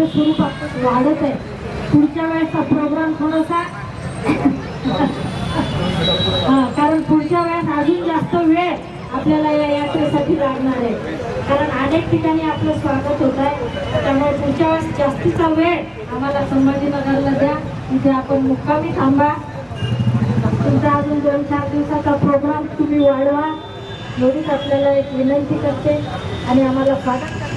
भव्य स्वरूपात वाढत आहे. पुढच्या वेळेसचा प्रोग्राम थोडासा हा कारण पुढच्या वेळेस अजून जास्त वेळ आपल्याला या यात्रेसाठी लागणार आहे. कारण अनेक ठिकाणी आपलं स्वागत होत आहे. त्यामुळे पुढच्या वेळेस जास्तीचा वेळ आम्हाला संभाजीनगरला द्या. इथे आपण मुक्कामी थांबा. तुमचा अजून दोन चार दिवसाचा प्रोग्राम तुम्ही वाढवा. एवढीच आपल्याला एक विनंती करते आणि आम्हाला स्वागत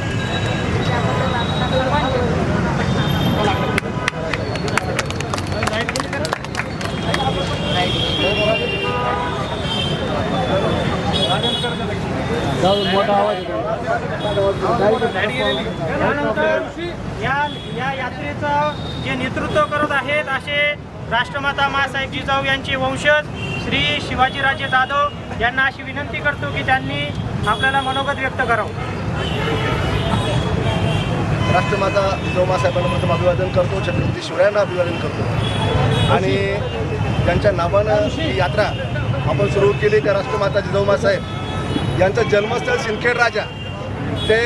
त्यानंतर या या यात्रेचं जे नेतृत्व करत आहेत असे राष्ट्रमाता मासाहेब जिजाऊ यांचे वंशज श्री शिवाजीराजे जाधव यांना अशी विनंती करतो की त्यांनी आपल्याला मनोगत व्यक्त करावं राष्ट्रमाता जोमासाहेबांना प्रथम अभिवादन करतो छत्रपती शिवरायांना अभिवादन करतो. आणि त्यांच्या नावानं ही यात्रा आपण सुरू केली त्या राष्ट्रमाता जिजाऊमासाहेब यांचं जन्मस्थळ सिंदखेड राजा. ते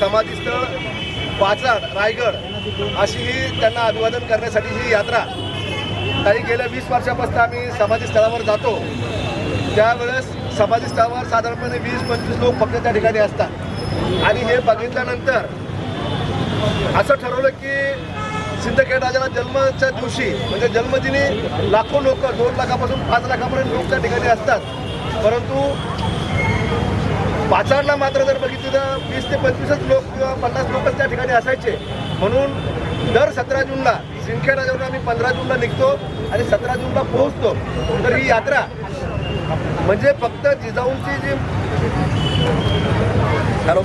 समाधीस्थळ पाचाड रायगड अशी ही त्यांना अभिवादन करण्यासाठी ही यात्रा. काही गेल्या वीस वर्षापासून आम्ही समाधीस्थळावर जातो. त्यावेळेस समाधीस्थळावर साधारणपणे वीस पंचवीस लोक फक्त त्या ठिकाणी असतात. आणि हे बघितल्यानंतर असं ठरवलं की सिंदखेड राजाला जन्माच्या दिवशी म्हणजे जन्मदिनी लाखो लोक दोन लाखापासून पाच लाखापर्यंत लोक त्या ठिकाणी असतात. परंतु पाचारला मात्र जर बघितलं तर वीस ते पंचवीसच लोक किंवा पन्नास लोकच त्या ठिकाणी असायचे. म्हणून दर सतरा जूनला सिंदखेड आम्ही पंधरा जूनला निघतो आणि सतरा जूनला पोहोचतो. तर ही यात्रा म्हणजे फक्त जिजाऊंची जी हॅलो?